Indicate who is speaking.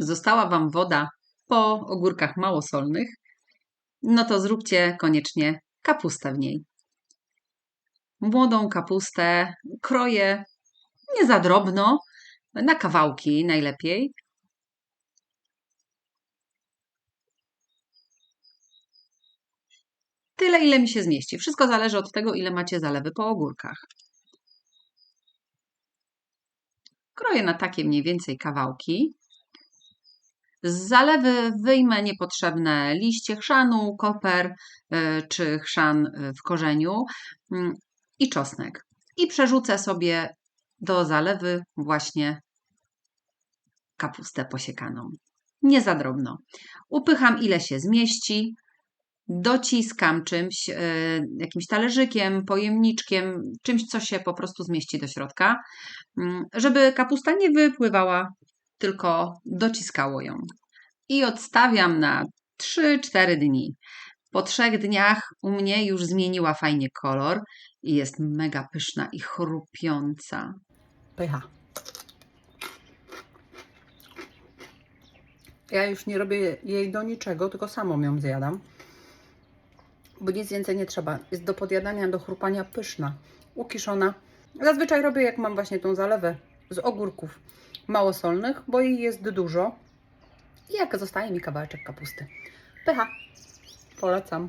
Speaker 1: została Wam woda po ogórkach małosolnych, no to zróbcie koniecznie kapustę w niej. Młodą kapustę kroję nie za drobno, na kawałki najlepiej. Tyle, ile mi się zmieści. Wszystko zależy od tego, ile macie zalewy po ogórkach. Kroję na takie mniej więcej kawałki. Z zalewy wyjmę niepotrzebne liście chrzanu, koper y, czy chrzan y, w korzeniu mm, i czosnek. I przerzucę sobie do zalewy właśnie kapustę posiekaną. Nie za drobno. Upycham ile się zmieści. Dociskam czymś, y, jakimś talerzykiem, pojemniczkiem, czymś, co się po prostu zmieści do środka, mm, żeby kapusta nie wypływała, tylko dociskało ją. I odstawiam na 3-4 dni. Po trzech dniach u mnie już zmieniła fajnie kolor i jest mega pyszna i chrupiąca.
Speaker 2: Pycha. Ja już nie robię jej do niczego, tylko samą ją zjadam. Bo nic więcej nie trzeba. Jest do podjadania, do chrupania pyszna, ukiszona. Zazwyczaj robię, jak mam właśnie tą zalewę z ogórków małosolnych, bo jej jest dużo. I jak zostaje mi kawałeczek kapusty. Pycha. Polecam.